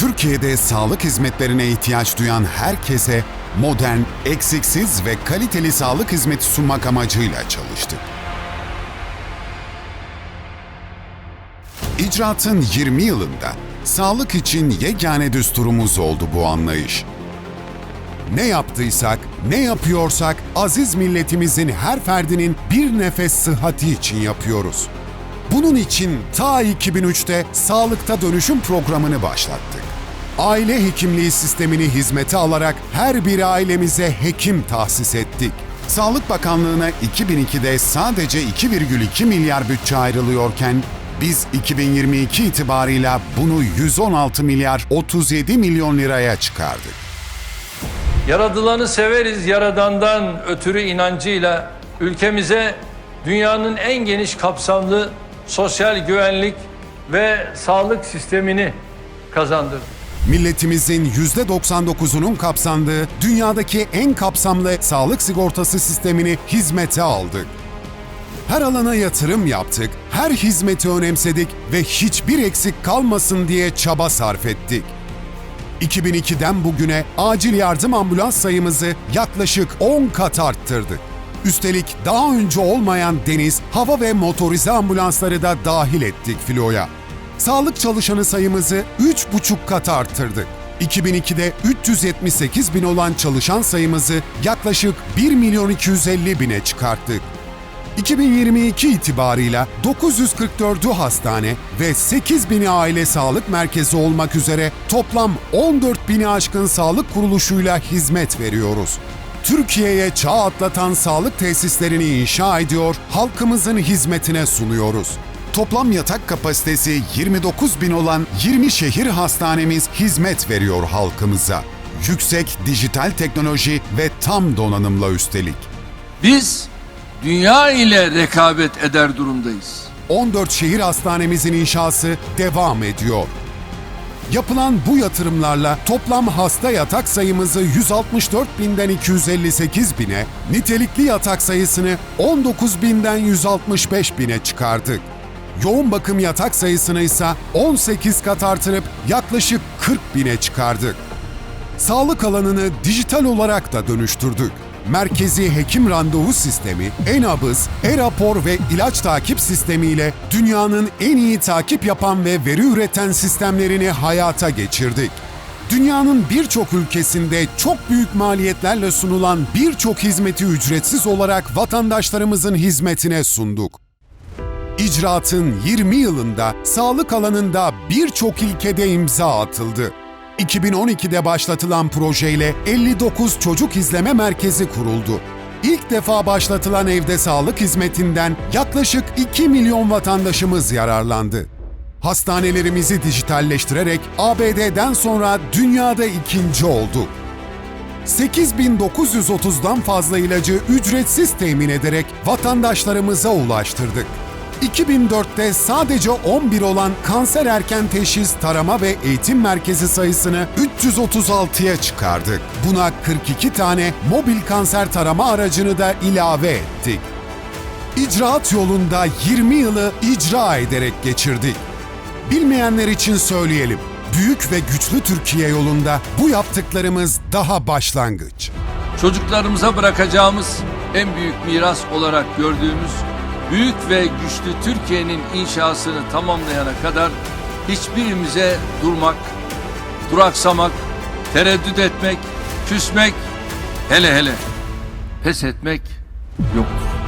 Türkiye'de sağlık hizmetlerine ihtiyaç duyan herkese modern, eksiksiz ve kaliteli sağlık hizmeti sunmak amacıyla çalıştık. İcraatın 20 yılında sağlık için yegane düsturumuz oldu bu anlayış. Ne yaptıysak, ne yapıyorsak aziz milletimizin her ferdinin bir nefes sıhhati için yapıyoruz. Bunun için ta 2003'te Sağlıkta Dönüşüm programını başlattık. Aile hekimliği sistemini hizmete alarak her bir ailemize hekim tahsis ettik. Sağlık Bakanlığı'na 2002'de sadece 2,2 milyar bütçe ayrılıyorken biz 2022 itibarıyla bunu 116 milyar 37 milyon liraya çıkardık. Yaradılanı severiz yaradandan ötürü inancıyla ülkemize dünyanın en geniş kapsamlı sosyal güvenlik ve sağlık sistemini kazandırdı. Milletimizin %99'unun kapsandığı dünyadaki en kapsamlı sağlık sigortası sistemini hizmete aldık. Her alana yatırım yaptık, her hizmeti önemsedik ve hiçbir eksik kalmasın diye çaba sarf ettik. 2002'den bugüne acil yardım ambulans sayımızı yaklaşık 10 kat arttırdık. Üstelik daha önce olmayan deniz, hava ve motorize ambulansları da dahil ettik filoya. Sağlık çalışanı sayımızı 3,5 kat arttırdık. 2002'de 378 bin olan çalışan sayımızı yaklaşık 1 milyon 250 bine çıkarttık. 2022 itibarıyla 944'ü hastane ve 8 bini aile sağlık merkezi olmak üzere toplam 14 bini aşkın sağlık kuruluşuyla hizmet veriyoruz. Türkiye'ye çağ atlatan sağlık tesislerini inşa ediyor, halkımızın hizmetine sunuyoruz. Toplam yatak kapasitesi 29 bin olan 20 şehir hastanemiz hizmet veriyor halkımıza. Yüksek dijital teknoloji ve tam donanımla üstelik. Biz dünya ile rekabet eder durumdayız. 14 şehir hastanemizin inşası devam ediyor. Yapılan bu yatırımlarla toplam hasta yatak sayımızı 164 binden 258 bine, nitelikli yatak sayısını 19 binden 165 bine çıkardık. Yoğun bakım yatak sayısını ise 18 kat artırıp yaklaşık 40 bine çıkardık. Sağlık alanını dijital olarak da dönüştürdük. Merkezi hekim randevu sistemi, e-nabız, e-rapor ve ilaç takip sistemiyle dünyanın en iyi takip yapan ve veri üreten sistemlerini hayata geçirdik. Dünyanın birçok ülkesinde çok büyük maliyetlerle sunulan birçok hizmeti ücretsiz olarak vatandaşlarımızın hizmetine sunduk. İcraatın 20 yılında sağlık alanında birçok ilkede imza atıldı. 2012'de başlatılan projeyle 59 çocuk izleme merkezi kuruldu. İlk defa başlatılan evde sağlık hizmetinden yaklaşık 2 milyon vatandaşımız yararlandı. Hastanelerimizi dijitalleştirerek ABD'den sonra dünyada ikinci olduk. 8930'dan fazla ilacı ücretsiz temin ederek vatandaşlarımıza ulaştırdık. 2004'te sadece 11 olan kanser erken teşhis, tarama ve eğitim merkezi sayısını 336'ya çıkardık. Buna 42 tane mobil kanser tarama aracını da ilave ettik. İcraat yolunda 20 yılı icra ederek geçirdik. Bilmeyenler için söyleyelim. Büyük ve güçlü Türkiye yolunda bu yaptıklarımız daha başlangıç. Çocuklarımıza bırakacağımız en büyük miras olarak gördüğümüz büyük ve güçlü Türkiye'nin inşasını tamamlayana kadar hiçbirimize durmak, duraksamak, tereddüt etmek, küsmek, hele hele pes etmek yoktur.